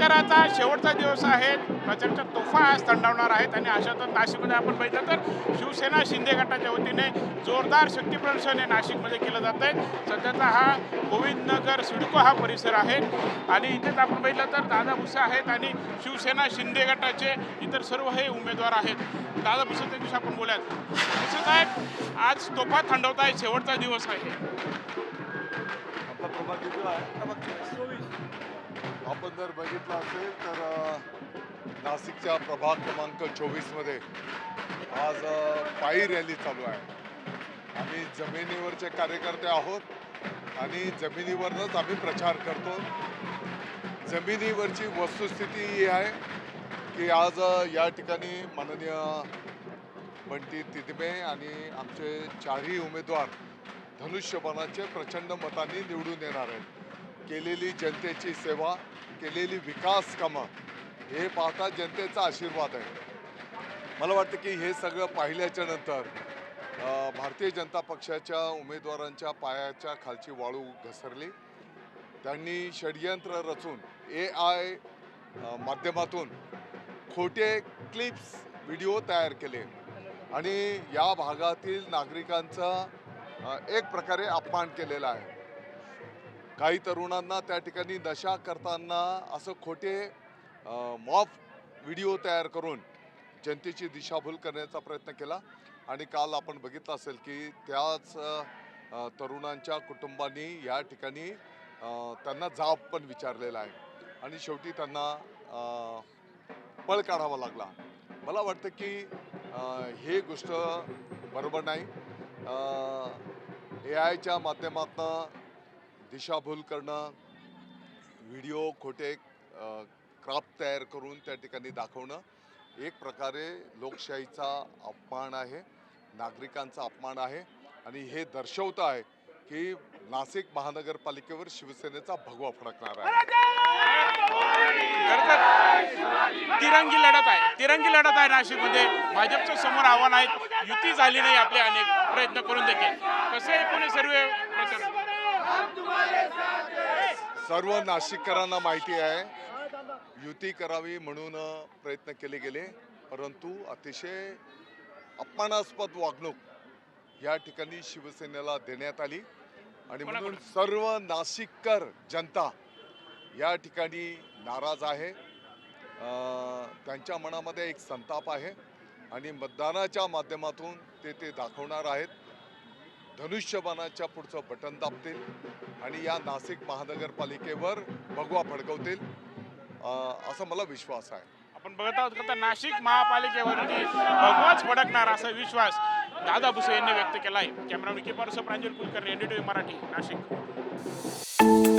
प्रचाराचा शेवटचा दिवस आहे. प्रचाराच्या तोफा आज थंडावणार आहेत आणि अशातच नाशिकमध्ये आपण बघितलं तर शिवसेना शिंदे गटाच्या वतीने जोरदार शक्तीप्रदर्शन हे नाशिकमध्ये केलं जात आहे. सध्याचा हा गोविंदनगर सिडको हा परिसर आहे. आणि इथेच आपण बघितलं तर दादा भुसे आहेत आणि शिवसेना शिंदे गटाचे इतर सर्व हे उमेदवार आहेत. दादा भुसे त्यांच्याशी आपण बोलूयात भुसे साहेब आज तोफा थंडवत आहे शेवटचा दिवस आहे? आपण जर बघितलं असेल तर नाशिकच्या प्रभाग क्रमांक चोवीसमध्ये आज पायी रॅली चालू आहे. आम्ही जमिनीवरचे कार्यकर्ते आहोत आणि जमिनीवरच आम्ही प्रचार करतो. जमिनीवरची वस्तुस्थिती ही आहे की आज या ठिकाणी माननीय बंटी तिदमे आणि आमचे चारही उमेदवार धनुष्यबाणाचे प्रचंड मतांनी निवडून येणार आहेत. केलेली जनतेची सेवा केलेली विकास कामं हे पाहता जनतेचा आशीर्वाद आहे. मला वाटतं की हे सगळं पाहिल्याच्या नंतर भारतीय जनता पक्षाच्या उमेदवारांच्या पायाच्या खालची वाळू घसरली. त्यांनी षडयंत्र रचून ए आय माध्यमातून खोटे क्लिप्स व्हिडिओ तयार केले. आणि या भागातील नागरिकांचा एक प्रकारे अपमान केलेला आहे. काही तरुणांना त्या ठिकाणी नशा करताना असं खोटे मॉफ व्हिडिओ तयार करून जनतेची दिशाभूल करण्याचा प्रयत्न केला. आणि काल आपण बघितलं असेल की त्याच तरुणांच्या कुटुंबांनी या ठिकाणी त्यांना जाब पण विचारलेला आहे. आणि शेवटी त्यांना पळ काढावा लागला. मला वाटतं की हे गोष्ट बरोबर नाही. ए आयच्या माध्यमातून दिशाभूल करणं व्हिडिओ खोटे क्राफ्ट तयार करून त्या ठिकाणी दाखवणं एक प्रकारे लोकशाहीचा अपमान आहे नागरिकांचा अपमान आहे आणि हे दर्शवतं आहे की नाशिक महानगरपालिकेवर शिवसेनेचा भगवा फडकणार आहे. तिरंगी लढत आहे. तिरंगी लढत आहे नाशिकमध्ये. भाजपच्या समोर आव्हान आहे युती झाली नाही आपले अनेक प्रयत्न करून देखील. कसे आहे हे सर्व प्रचार? सर्व नाशिककरांना माहिती आहे युती करावी म्हणून प्रयत्न केले गेले परंतु अतिशय अपमानास्पद वागणूक या ठिकाणी शिवसेनेला देण्यात आली. आणि म्हणून सर्व नाशिककर जनता या ठिकाणी नाराज आहे. त्यांच्या मनामध्ये एक संताप आहे आणि मतदानाच्या माध्यमातून ते ते दाखवणार आहेत. धनुष्यबाणाच्या पुढचं बटन दाबतील आणि या नाशिक महानगरपालिकेवर भगवा फडकवतील. असा मला विश्वास आहे. आपण बघत आहोत का तर नाशिक महापालिकेवरती भगवाच फडकणार असा विश्वास दादा भुसे यांनी व्यक्त केला आहे कॅमेरा निकी प्रांजल कुलकर्णी एनडीटीव्ही मराठी नाशिक.